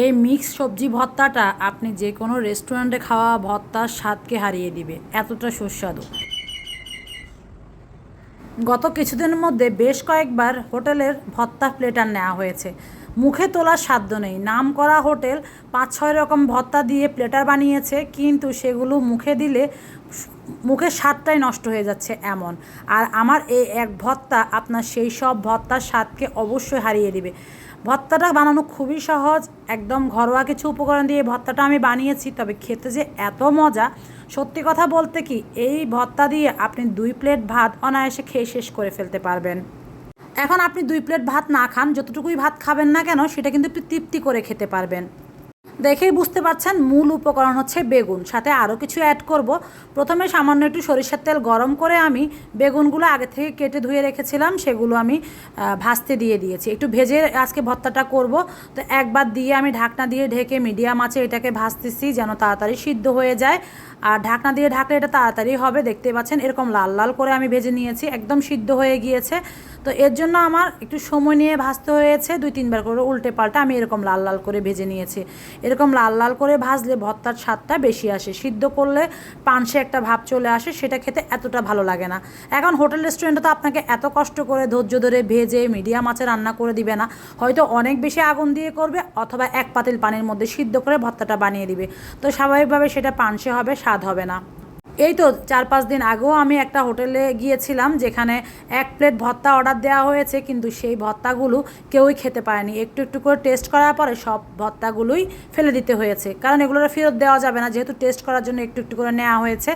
এই মিক্স সবজি ভর্তাটা আপনি যে কোনো রেস্টুরেন্টে খাওয়া ভর্তার স্বাদকে হারিয়ে দিবে, এতটা সুস্বাদু। গত কিছুদিনের মধ্যে বেশ কয়েকবার হোটেলের ভর্তা প্লেটার নেওয়া হয়েছে। মুখে তোলার সাধ্য নেই। নাম করা হোটেল পাঁচ ছয় রকম ভর্তা দিয়ে প্লেটার বানিয়েছে, কিন্তু সেগুলো মুখে দিলে মুখের স্বাদটাই নষ্ট হয়ে যাচ্ছে এমন। আর আমার এই এক ভর্তা আপনার সেই সব ভর্তার স্বাদকে অবশ্যই হারিয়ে দিবে। ভর্তাটা বানানো খুবই সহজ, একদম ঘরোয়া কিছু উপকরণ দিয়ে ভর্তাটা আমি বানিয়েছি, তবে খেতে যে এত মজা, সত্যি কথা বলতে কি, এই ভর্তা দিয়ে আপনি দুই প্লেট ভাত অনায়াসে খেয়ে শেষ করে ফেলতে পারবেন। এখন আপনি দুই প্লেট ভাত না খান, যতটুকুই ভাত খাবেন না কেন, সেটা কিন্তু তৃপ্তি করে খেতে পারবেন। দেখেই বুঝতে পারছেন, মূল উপকরণ হচ্ছে বেগুন। সাথে আরও কিছু অ্যাড করব। প্রথমে সামান্য একটু সরিষার তেল গরম করে আমি বেগুনগুলো আগে থেকে কেটে ধুয়ে রেখেছিলাম, সেগুলো আমি ভাজতে দিয়ে দিয়েছি। একটু ভেজে আজকে ভর্তাটা করব। তো একবার দিয়ে আমি ঢাকনা দিয়ে ঢেকে মিডিয়াম আছে এটাকে ভাজতেছি যেন তাড়াতাড়ি সিদ্ধ হয়ে যায়। আর ঢাকনা দিয়ে ঢাকলে এটা তাড়াতাড়ি হবে দেখতে পাচ্ছেন এরকম লাল লাল করে আমি ভেজে নিয়েছি, একদম সিদ্ধ হয়ে গিয়েছে। তো এর জন্য আমার একটু সময় নিয়ে ভাজতে হয়েছে, দুই তিনবার করে উল্টে পাল্টে আমি এরকম লাল লাল করে ভেজে নিয়েছি। এরকম লাল লাল করে ভাজলে ভর্তার স্বাদটা বেশি আসে, সিদ্ধ করলে পানসে একটা ভাব চলে আসে, সেটা খেতে এতটা ভালো লাগে না। এখন হোটেল রেস্টুরেন্টে তো আপনাকে এত কষ্ট করে ধৈর্য ধরে ভেজে মিডিয়াম আঁচে রান্না করে দিবে না, হয়তো অনেক বেশি আগুন দিয়ে করবে অথবা এক পাতিল পানির মধ্যে সিদ্ধ করে ভর্তাটা বানিয়ে দিবে। তো স্বাভাবিকভাবে সেটা পানসে হবে, স্বাদ হবে না। এই তো চার পাঁচ দিন আগেও আমি একটা হোটেলে গিয়েছিলাম যেখানে এক প্লেট ভর্তা অর্ডার দেওয়া হয়েছে, কিন্তু সেই ভর্তাগুলো কেউই খেতে পারেনি। একটু একটু করে টেস্ট করার পরে সব ভর্তাগুলোই ফেলে দিতে হয়েছে। কারণ এগুলো ফেরত দেওয়া যাবে না, যেহেতু টেস্ট করার জন্য একটু একটু করে নেওয়া হয়েছে।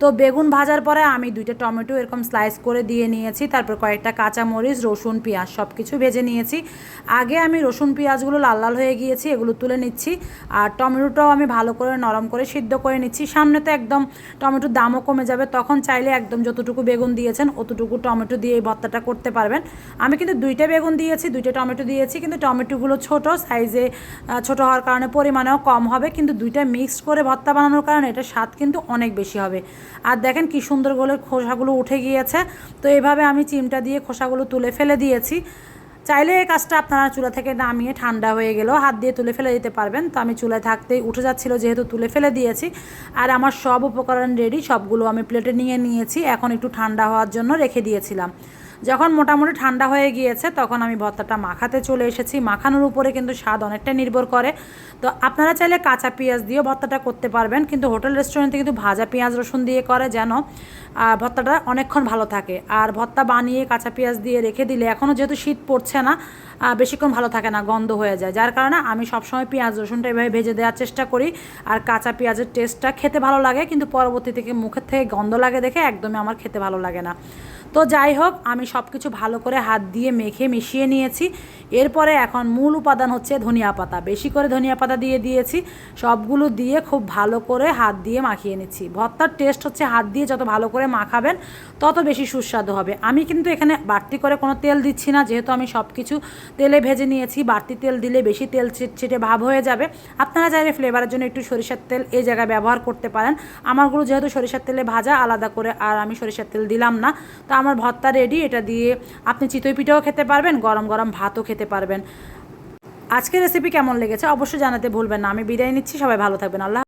তো বেগুন ভাজার পরে আমি দুইটা টমেটো এরকম স্লাইস করে দিয়ে নিয়েছি, তারপর কয়েকটা কাঁচামরিচ, রসুন, পেঁয়াজ সব কিছু ভেজে নিয়েছি। আগে আমি রসুন, পেঁয়াজগুলো লাল লাল হয়ে গিয়েছি, এগুলো তুলে নিচ্ছি। আর টমেটোটাও আমি ভালো করে নরম করে সিদ্ধ করে নিচ্ছি। সামনে তো একদম টমেটোর দামও কমে যাবে, তখন চাইলে একদম যতটুকু বেগুন দিয়েছেন অতটুকু টমেটো দিয়ে এই ভর্তাটা করতে পারবেন। আমি কিন্তু দুইটা বেগুন দিয়েছি, দুইটা টমেটো দিয়েছি, কিন্তু টমেটোগুলো ছোট সাইজে ছোট হওয়ার কারণে পরিমাণেও কম হবে, কিন্তু দুইটা মিক্সড করে ভর্তা বানানোর কারণে এটা স্বাদ কিন্তু অনেক বেশি হবে। আর দেখেন কি সুন্দর করে খোসাগুলো উঠে গিয়েছে, তো এইভাবে আমি চিমটা দিয়ে খোসাগুলো তুলে ফেলে দিয়েছি। চাইলে এই কাজটা আপনারা চুলা থেকে নামিয়ে ঠান্ডা হয়ে গেলেও হাত দিয়ে তুলে ফেলে দিতে পারবেন। তো আমি চুলায় থাকতেই উঠে যাচ্ছিল, যেহেতু তুলে ফেলে দিয়েছি। আর আমার সব উপকরণ রেডি সবগুলো আমি প্লেটে নিয়ে নিয়েছি। এখন একটু ঠান্ডা হওয়ার জন্য রেখে দিয়েছিলাম। যখন মোটামুটি ঠান্ডা হয়ে গিয়েছে, তখন আমি ভর্তাটা মাখাতে চলে এসেছি। মাখানোর উপরে কিন্তু স্বাদ অনেকটা নির্ভর করে। তো আপনারা চাইলে কাঁচা পেঁয়াজ দিয়েও ভর্তাটা করতে পারবেন, কিন্তু হোটেল রেস্টুরেন্টে কিন্তু ভাজা পেঁয়াজ, রসুন দিয়ে করে যেন ভর্তাটা অনেকক্ষণ ভালো থাকে। আর ভর্তা বানিয়ে কাঁচা পেঁয়াজ দিয়ে রেখে দিলে এখনও যেহেতু শীত পড়ছে না বেশিক্ষণ ভালো থাকে না, গন্ধ হয়ে যায়। যার কারণে আমি সবসময় পেঁয়াজ, রসুনটা এভাবে ভেজে দেওয়ার চেষ্টা করি আর কাঁচা পেঁয়াজের টেস্টটা খেতে ভালো লাগে, কিন্তু পরবর্তী থেকে মুখের থেকে গন্ধ লাগে দেখে একদমই আমার খেতে ভালো লাগে না। তো যাই হোক, আমি সব কিছু ভালো করে হাত দিয়ে মেখে মিশিয়ে নিয়েছি। এরপরে এখন মূল উপাদান হচ্ছে ধনিয়া পাতা। বেশি করে ধনিয়া পাতা দিয়ে দিয়েছি। সবগুলো দিয়ে খুব ভালো করে হাত দিয়ে মাখিয়ে নিচ্ছি। ভর্তার টেস্ট হচ্ছে হাত দিয়ে যত ভালো করে মাখাবেন, তত বেশি সুস্বাদু হবে। আমি কিন্তু এখানে বাড়তি করে কোনো তেল দিচ্ছি না, যেহেতু আমি সব কিছু তেলে ভেজে নিয়েছি, বাড়তি তেল দিলে বেশি তেল ছিটছিটে ভাব হয়ে যাবে। আপনারা চাইলে ফ্লেভারের জন্য একটু সরিষার তেল এই জায়গায় ব্যবহার করতে পারেন। আমারগুলো যেহেতু সরিষার তেলে ভাজা, আলাদা করে আর আমি সরিষার তেল দিলাম না। তো আমার ভর্তা রেডি এটা দিয়ে আপনি চিতই পিঠাও খেতে পারবেন, গরম গরম ভাতও খেতে পারবেন। আজকের রেসিপি কেমন লেগেছে অবশ্যই জানাতে ভুলবেন না। আমি বিদায় নিচ্ছি, সবাই ভালো থাকবেন। আল্লাহ